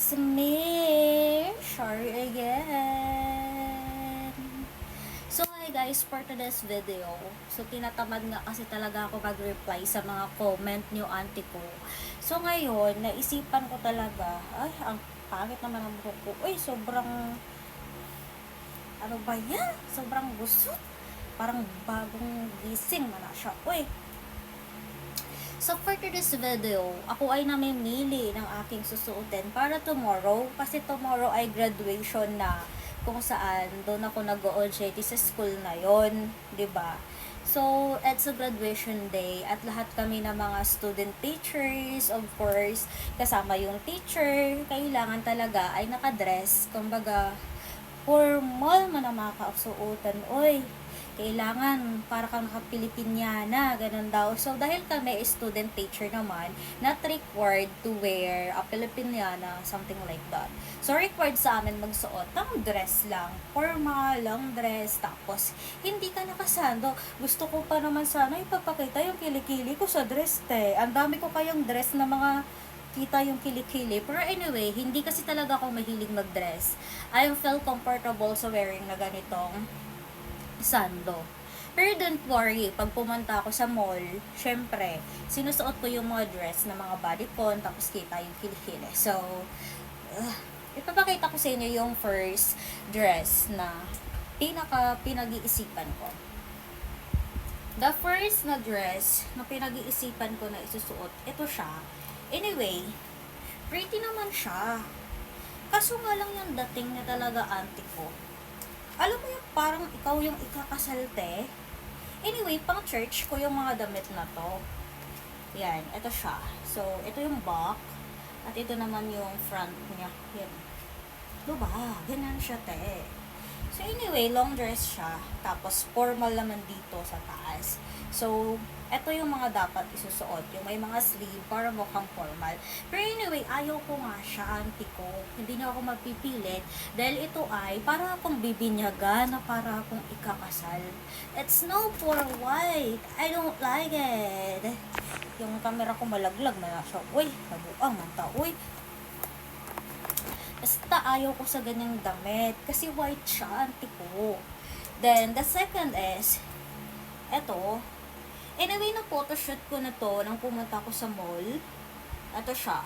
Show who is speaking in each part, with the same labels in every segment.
Speaker 1: It's me, Shari again. So hi guys, for today's video, so tinatamad nga kasi talaga ako mag-reply sa mga comment niyo auntie ko. So ngayon, naisipan ko talaga, ay, ang pangit naman ang buhok ko. Uy, sobrang, ano ba yan? Sobrang gusot. Parang bagong gising na na siya. Uy, So for today's video, ako ay namimili ng aking susuotin para tomorrow. Kasi tomorrow ay graduation na kung saan doon ako nag-OJT sa school na yon, 'di ba? So, it's a graduation day at lahat kami ng mga student teachers, of course, kasama yung teacher, kailangan talaga ay nakadress. Kumbaga, formal man ang mga kausuotan. Oy, kailangan para kang nakapilipinyana, ganun daw. So, dahil kami student teacher naman, not required to wear a Filipiniana, something like that. So, required sa amin magsuot ng dress lang. Formal, long dress, tapos hindi ka nakasando. Gusto ko pa naman sana ipapakita yung kilikili ko sa dress, te. Ang dami ko kayong dress na mga kita yung kilikili. Pero anyway, hindi kasi talaga ako mahilig mag-dress. I feel comfortable sa wearing na ganitong sando. Pero don't worry, pag pumunta ako sa mall, syempre, sinusuot ko yung mga dress na mga bodycon, tapos kita yung kilikili. So, uh, ipapakita ko sa inyo yung first dress na pinaka pinag-iisipan ko. The first na dress na pinag-iisipan ko na isusuot, ito siya. Anyway, pretty naman siya. Kaso nga lang yung dating na talaga auntie ko. Alam mo yung parang ikaw yung ikakasalte. Anyway, pang church ko yung mga damit na to. Yan, ito siya. So, ito yung back. At ito naman yung front niya. Yan. Diba? Ganyan siya, te. So, anyway, long dress siya. Tapos, formal naman dito sa taas. So, ito yung mga dapat isusuot. Yung may mga sleeve para mukhang formal. Pero anyway, ayaw ko nga siya, auntie ko. Hindi niya ako mapipilit. Dahil ito ay para akong bibinyaga na para akong ikakasal. It's no for white. I don't like it. Yung camera ko malaglag na siya. Uy, nabuang ang tao. Uy, Basta ayaw ko sa ganyang damit. Kasi white siya, auntie ko. Then, the second is, eto, anyway, na photoshoot ko na to nang pumunta ko sa mall. Ito siya.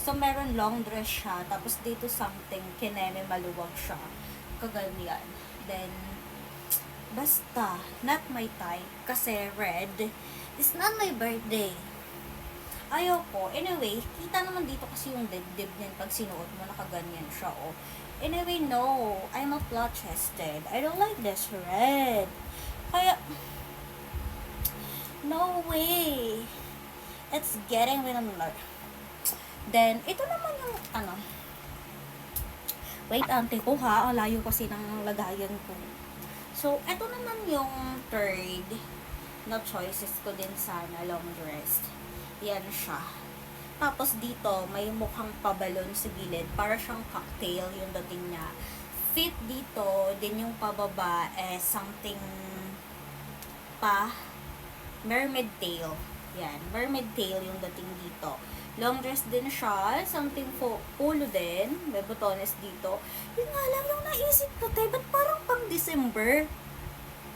Speaker 1: So, meron long dress siya. Tapos, dito something, kineme maluwag siya. Kaganyan. Then, basta, not my type. Kasi red. It's not my birthday ayaw ko. Anyway, kita naman dito kasi yung dibdib niyan pag sinuot mo, nakaganyan siya, oh. Anyway, no. I'm a flat-chested. I don't like this red. Kaya, no way. It's getting a Then, ito naman yung, ano, wait, ante ko ha, ang layo kasi ng lagayan ko. So, ito naman yung third na choices ko din sana, long dress. Yan siya. Tapos dito, may mukhang pabalon sa gilid. Para siyang cocktail yung dating niya. Fit dito, din yung pababa, eh, something pa mermaid tail. Yan, mermaid tail yung dating dito. Long dress din siya, something fo polo din, may botones dito. Yun nga lang yung naisip ko, tay, ba't parang pang December?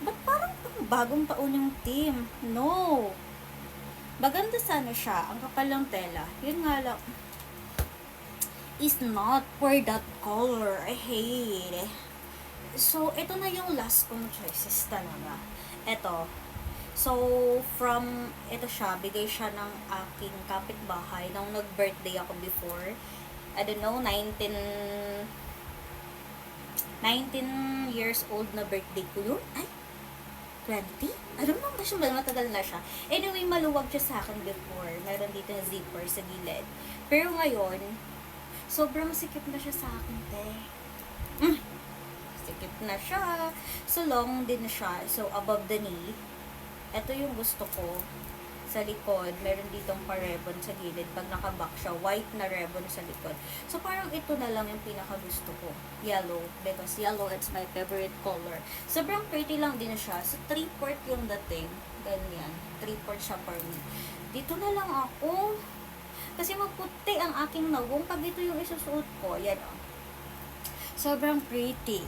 Speaker 1: Ba't parang pang bagong taon yung team? No! Maganda sana siya, ang kapal ng tela. Yun nga lang, is not for that color. I hate. So, ito na yung last kong choices talaga. Ito. So, from, ito siya, bigay siya ng aking kapitbahay nung nag-birthday ako before. I don't know, 19, 19 years old na birthday ko yun. Ay, 20? Alam mo ba siya, matagal na siya. Anyway, maluwag siya sa akin before. Meron dito na zipper sa gilid. Pero ngayon, sobrang sikip na siya sa akin, te. Mm. Sikip na siya. So, long din siya. So, above the knee. Ito yung gusto ko sa likod, meron ditong pa-ribbon sa gilid. Pag nakaback siya, white na ribbon sa likod. So, parang ito na lang yung pinaka gusto ko. Yellow. Because yellow, it's my favorite color. Sobrang pretty lang din siya. So, 3-port yung dating. Ganyan. 3-port siya for me. Dito na lang ako. Kasi maputi ang aking nagong pag ito yung isusuot ko. Yan o. Sobrang pretty.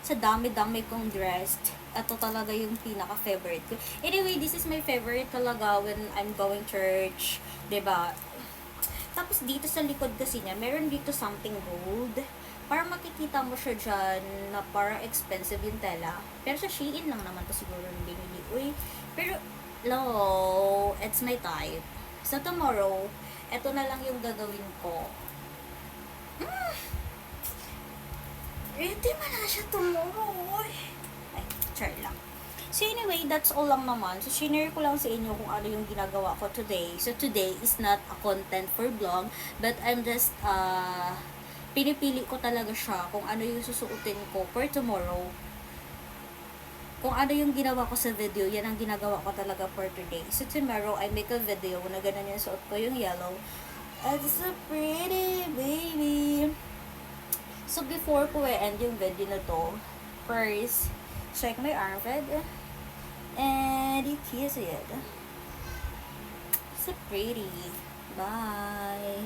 Speaker 1: Sa dami-dami kong dressed. Ito talaga yung pinaka-favorite ko. Anyway, this is my favorite talaga when I'm going church. ba? Tapos dito sa likod kasi niya, meron dito something gold. Para makikita mo siya dyan na parang expensive yung tela. Pero sa Shein lang naman to siguro yung binili. Uy, pero, lo, it's my type. So tomorrow, eto na lang yung gagawin ko. Mm. Ready mo na siya tomorrow. Uy. Char lang. So anyway, that's all lang naman. So shinare ko lang sa inyo kung ano yung ginagawa ko today. So today is not a content for vlog, but I'm just uh, pinipili ko talaga siya kung ano yung susuotin ko for tomorrow. Kung ano yung ginawa ko sa video, yan ang ginagawa ko talaga for today. So tomorrow, I make a video na ganun yung suot ko yung yellow. It's so pretty, baby. So before ko i-end yung video na to, first, check my armpit. And you kiss it. So pretty. Bye.